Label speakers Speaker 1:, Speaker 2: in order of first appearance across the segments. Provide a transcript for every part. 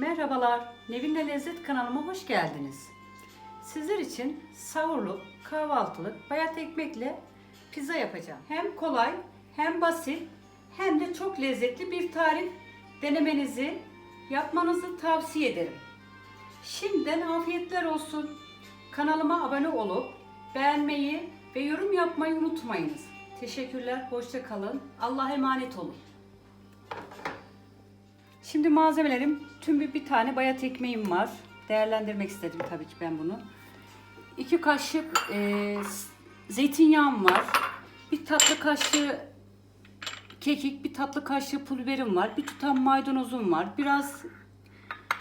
Speaker 1: Merhabalar, Nevin'le Lezzet kanalıma hoş geldiniz. Sizler için sahurluk, kahvaltılık, bayat ekmekle pizza yapacağım. Hem kolay, hem basit, hem de çok lezzetli bir tarif denemenizi, yapmanızı tavsiye ederim. Şimdiden afiyetler olsun. Kanalıma abone olup beğenmeyi ve yorum yapmayı unutmayınız. Teşekkürler, hoşça kalın. Allah'a emanet olun. Şimdi malzemelerim tüm bir, bir tane bayat ekmeğim var. Değerlendirmek istedim tabii ki ben bunu. 2 kaşık e, zeytinyağım var. Bir tatlı kaşığı kekik, bir tatlı kaşığı pul var. Bir tutam maydanozum var. Biraz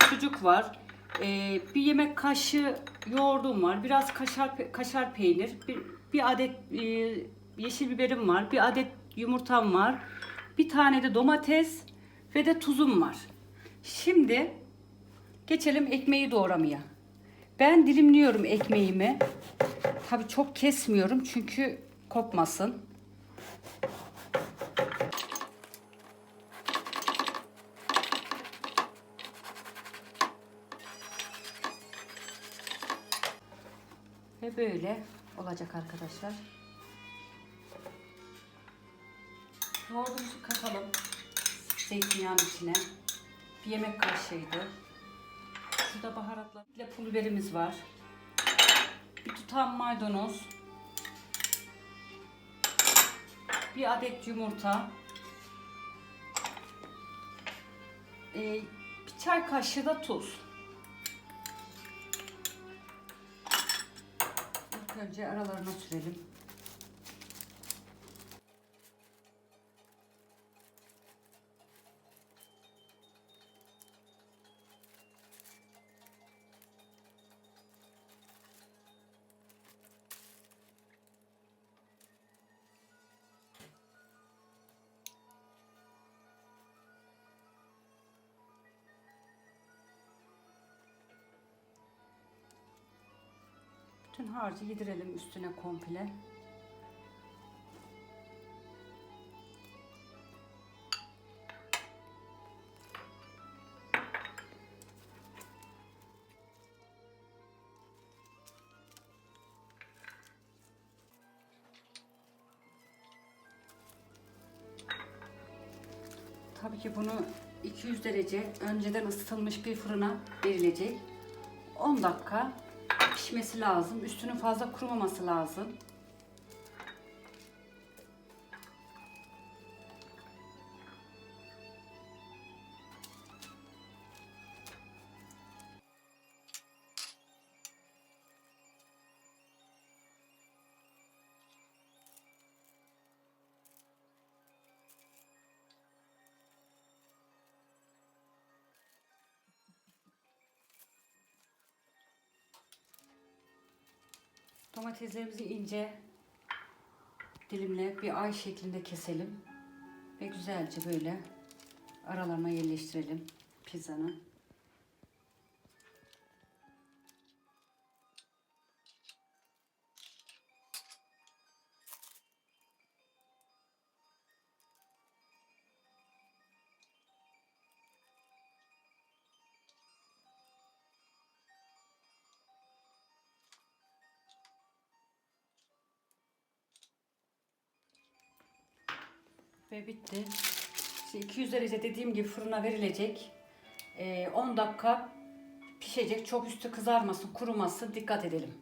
Speaker 1: sucuk var. e, bir yemek kaşığı yoğurdum var. Biraz kaşar kaşar peynir. Bir, bir adet e, yeşil biberim var. Bir adet yumurtam var. Bir tane de domates ve de tuzum var. Şimdi geçelim ekmeği doğramaya. Ben dilimliyorum ekmeğimi. Tabii çok kesmiyorum çünkü kopmasın. Ve böyle olacak arkadaşlar. Yoğurdumuzu katalım zeytinyağının içine. Bir yemek kaşığıydı. Şurada baharatlar ile pul biberimiz var. Bir tutam maydanoz. Bir adet yumurta. Ee, bir çay kaşığı da tuz. İlk önce aralarına sürelim. Bütün harcı yedirelim üstüne komple. Tabii ki bunu 200 derece önceden ısıtılmış bir fırına verilecek. 10 dakika pişmesi lazım. Üstünün fazla kurumaması lazım. Domateslerimizi ince dilimle bir ay şeklinde keselim. Ve güzelce böyle aralarına yerleştirelim pizzanın. Ve bitti. İşte 200 derece dediğim gibi fırına verilecek. Ee, 10 dakika pişecek. Çok üstü kızarmasın, kurumasın. Dikkat edelim.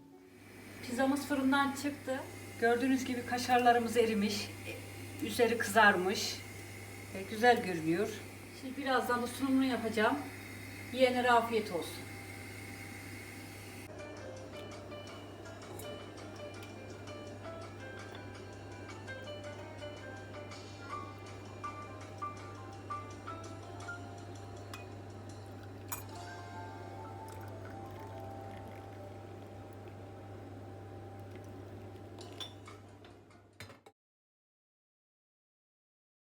Speaker 1: Pizzamız fırından çıktı. Gördüğünüz gibi kaşarlarımız erimiş. Üzeri kızarmış. Ve güzel görünüyor. Şimdi birazdan da sunumunu yapacağım. Yiyenlere afiyet olsun.